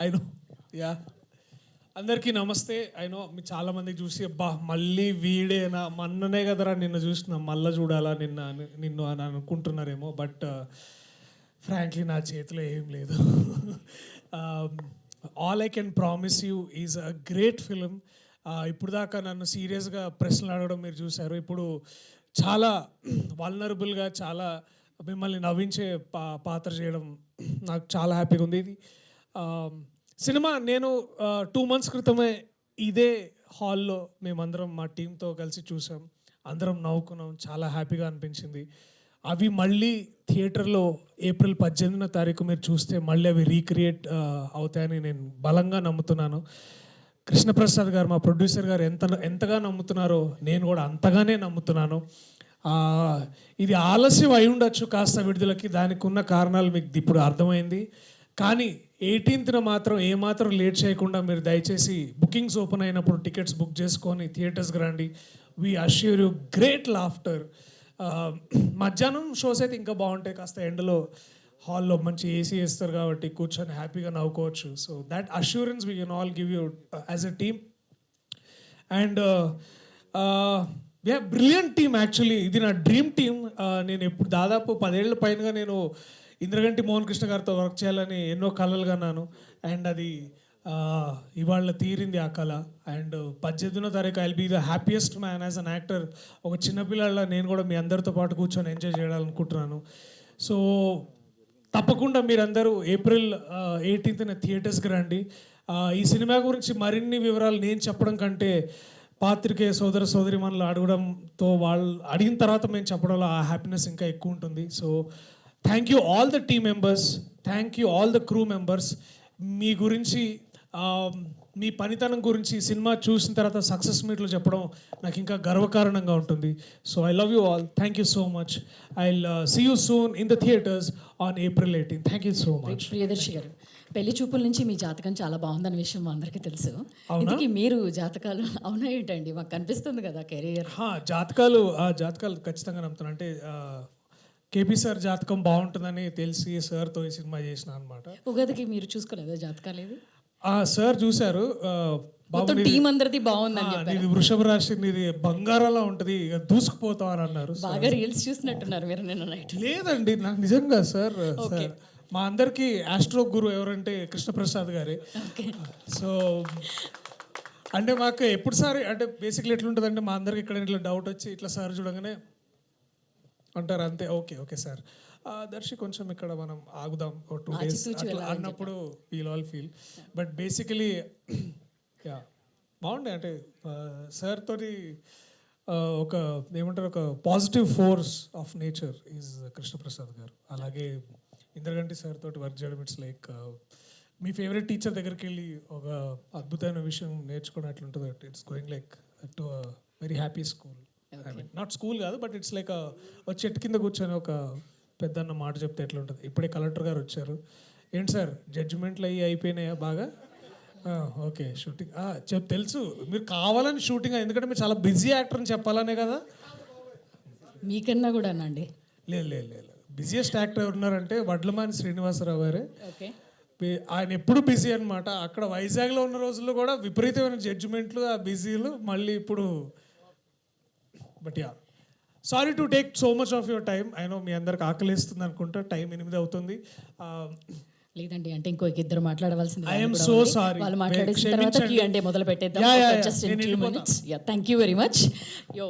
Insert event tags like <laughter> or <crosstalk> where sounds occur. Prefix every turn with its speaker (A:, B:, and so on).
A: I know yeah అందరికీ నమస్తే. I know మీ చాలా చూసి అబ్బా మళ్ళీ వీడేనా? మన్ననే కదరా నిన్ను చూసిన మళ్ళీ చూడాలా నిన్న అని- నిన్ను అని అనుకుంటున్నారేమో. బట్ ఫ్రాంక్లీ uh, నా చేతిలో ఏం లేదు. All I can promise you is a great film ఇప్పుడు దాకా నన్ను సీరియస్గా ప్రశ్నలు అడగడం మీరు చూశారు. ఇప్పుడు చాలా <clears throat> వల్నరబుల్గా చాలా మిమ్మల్ని నవ్వించే పా పాత్ర చేయడం నాకు చాలా హ్యాపీగా ఉంది. ఇది సినిమా నేను టూ మంత్స్ క్రితమే ఇదే హాల్లో మేమందరం మా టీంతో కలిసి చూసాం. అందరం నవ్వుకున్నాం. చాలా హ్యాపీగా అనిపించింది. అవి మళ్ళీ థియేటర్లో ఏప్రిల్ పద్దెనిమిదిన తారీఖు మీరు చూస్తే మళ్ళీ అవి రీక్రియేట్ అవుతాయని నేను బలంగా నమ్ముతున్నాను. కృష్ణప్రసాద్ గారు మా ప్రొడ్యూసర్ గారు ఎంత ఎంతగా నమ్ముతున్నారో నేను కూడా అంతగానే నమ్ముతున్నాను. ఇది ఆలస్యం అయి ఉండొచ్చు కాస్త విడుదలకి దానికి ఉన్న కారణాలు మీకు ఇప్పుడు అర్థమైంది. కానీ ఎయిటీన్త్న మాత్రం ఏమాత్రం లేట్ చేయకుండా మీరు దయచేసి బుకింగ్స్ ఓపెన్ అయినప్పుడు టికెట్స్ బుక్ చేసుకొని థియేటర్స్కి రండి. We assure you great laughter మధ్యాహ్నం షోస్ అయితే ఇంకా బాగుంటాయి. కాస్త ఎండలో హాల్లో మంచి ఏసీ వేస్తారు కాబట్టి కూర్చొని హ్యాపీగా నవ్వుకోవచ్చు. So that assurance we can all give you as a team and yeah brilliant team actually ఇది నా డ్రీమ్ టీమ్ uh, నేను ఎప్పుడు దాదాపు పదేళ్ళ పైనగా నేను ఇంద్రగంటి మోహన్ కృష్ణ గారితో వర్క్ చేయాలని ఎన్నో కళలు కన్నాను. అండ్ అది ఇవాళ తీరింది ఆ కళ. అండ్ పద్దెనిమిదో తారీఖు I'll be the happiest man as an actor ఒక చిన్నపిల్లల నేను కూడా మీ అందరితో పాటు కూర్చొని ఎంజాయ్ చేయాలనుకుంటున్నాను. సో తప్పకుండా మీరందరూ ఏప్రిల్ ఎయిటీన్త్న థియేటర్స్కి రండి. ఈ సినిమా గురించి మరిన్ని వివరాలు నేను చెప్పడం కంటే పాత్రికేయ సోదర సోదరి మనలు అడగడంతో వాళ్ళు అడిగిన తర్వాత మేము చెప్పడంలో ఆ హ్యాపీనెస్ ఇంకా ఎక్కువ ఉంటుంది. So thank you all the team members thank you all the crew members మీ గురించి మీ పనితనం గురించి సినిమా చూసిన తర్వాత సక్సెస్ మీట్లో చెప్పడం నాకు ఇంకా గర్వకారణంగా ఉంటుంది. So I love you all thank you so much I see you soon in the theatres on April eighteen thank you so much
B: Priyadarshi గారు. పెళ్ళి చూపుల నుంచి మీ జాతకం చాలా బాగుందన్న విషయం మా అందరికీ తెలుసు. ఇంతకీ మీరు జాతకాలు అవునా ఏంటండి? మాకు కనిపిస్తుంది కదా కెరియర్
A: జాతకాలు ఆ జాతకాలు ఖచ్చితంగా నమ్ముతాను అంటే కేపీ సార్ జాతకం బాగుంటుందని తెలిసి సార్తో ఈ సినిమా చేసిన అనమాట
B: ఉగాదికి మీరు చూసుకోలేదా జాతకాలు ఏవి?
A: ఆ సార్ చూశారు
B: మొత్తం టీం అందరిది బాగుందని
A: నీది వృషభ రాశి నీది బంగారాలా ఉంటుంది ఇక దూసుకుపోతావు అని అన్నారు
B: బాగా రీల్స్ చూసినట్టున్నారు మీరు నిన్న నైట్
A: లేదండి నాకు నిజంగా సార్ సార్ మా అందరికి ఆస్ట్రో గురు ఎవరంటే కృష్ణప్రసాద్ గారే. సో అంటే మాకు ఎప్పుడు సార్ అంటే బేసిక్లీ ఎట్లుంటుందంటే మా అందరికి ఇక్కడ ఇట్లా డౌట్ వచ్చి ఇట్లా సార్ చూడగానే అంటారు అంతే. Okay okay sir. దర్శి కొంచెం ఇక్కడ మనం ఆగుదాం. టూ డేస్ అన్నప్పుడు we'll all feel but basically yeah బాగుండే. అంటే సార్ తోటి ఒక ఏమంటారు ఒక positive force of nature is Krishnaprasad గారు. అలాగే ఇంద్రగంటి సార్ తోటి వర్క్ చేయడం ఇట్స్ లైక్ మీ ఫేవరెట్ టీచర్ దగ్గరికి వెళ్ళి ఒక అద్భుతమైన విషయం నేర్చుకోవడం ఎట్లుంటుంది it's going like to very happy school I mean not school కాదు బట్ ఇట్స్ లైక్ ఒక చెట్టు కింద కూర్చొని ఒక పెద్దన్న మాట చెప్తే ఎట్లా ఉంటుంది ఇప్పుడే కలెక్టర్ గారు వచ్చారు. ఏంటి సార్ జడ్జిమెంట్లు అయ్యి అయిపోయినాయా బాగా? ఓకే షూటింగ్ చెప్ తెలుసు. మీరు కావాలని షూటింగ్ ఎందుకంటే మీరు చాలా బిజీ యాక్టర్ అని చెప్పాలనే కదా?
B: మీకన్నా కూడా అండి?
A: లేదు లేదు లేదు బిజియెస్ట్ యాక్టర్ ఉన్నారంటే వడ్లమాని శ్రీనివాసరావు గారే. ఆయన ఎప్పుడు బిజీ అన్నమాట. అక్కడ వైజాగ్లో ఉన్న రోజుల్లో కూడా విపరీతమైన జడ్జిమెంట్లు ఆ బిజీలు మళ్ళీ ఇప్పుడు but yeah sorry to take so much of your time అయినో మీ అందరికి ఆకలిస్తుంది అనుకుంటా టైం ఎనిమిది అవుతుంది
B: లేదండి అంటే ఇంకో ఇద్దరు మాట్లాడవలసింది
A: so
B: ఉంది.
A: sorry.
B: వాళ్ళు మాట్లాడేసిన తర్వాత. క్యూ అంటే మొదలు పెట్టేద్దాం. జస్ట్ ఇన్
A: నేను
B: ఫ్యూ
A: వెళ్ళిపోతా.
B: Minutes yeah thank you very much yo